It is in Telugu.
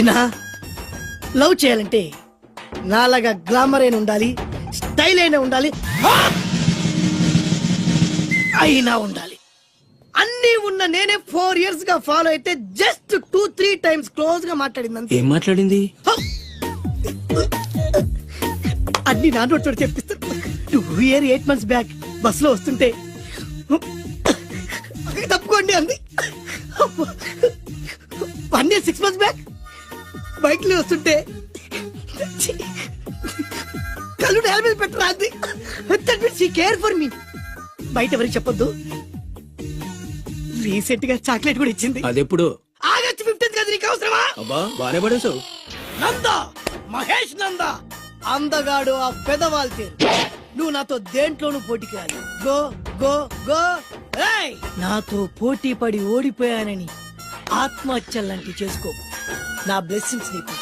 చిన్న లవ్ చేయాలంటే నాలాగా గ్లామర్ అయిన ఉండాలి స్టైల్ అయినా ఉండాలి! అయినా ఉండాలి. అన్నీ ఉన్న నేనే ఫోర్ ఇయర్స్గా ఫాలో అయితే జస్ట్ టూ త్రీ టైమ్స్ క్లోజ్గా మాట్లాడింది. ఏం మాట్లాడింది? అన్ని నా నోట్ చెప్పిస్తాను. Two year eight months back బస్లో వస్తుంటే తప్పుకోండి అంది. One year six months back బైక్లో వస్తుంటే కళ్ళు నేల మీద పెట్టరా అంది? That means care for me బయట ఎవరికి చెప్పొద్దు. రీసెంట్గా చాక్లెట్ కూడా ఇచ్చింది. అదెప్పుడు? ఆగచ్చు ఫిఫ్టీన్త్ కదా నీకు అవసరమా? అబ్బా బానే పడేసావు నంద మహేష్ నంద అందగాడు ఆ పెదవాల్ తీరు నువ్వు నాతో దేంట్లోనూ పోటీకి రాలి గో గో గో! నాతో పోటీ పడి ఓడిపోయానని ఆత్మహత్యలాంటి చేసుకో నా బ్లెస్సింగ్స్ నీకు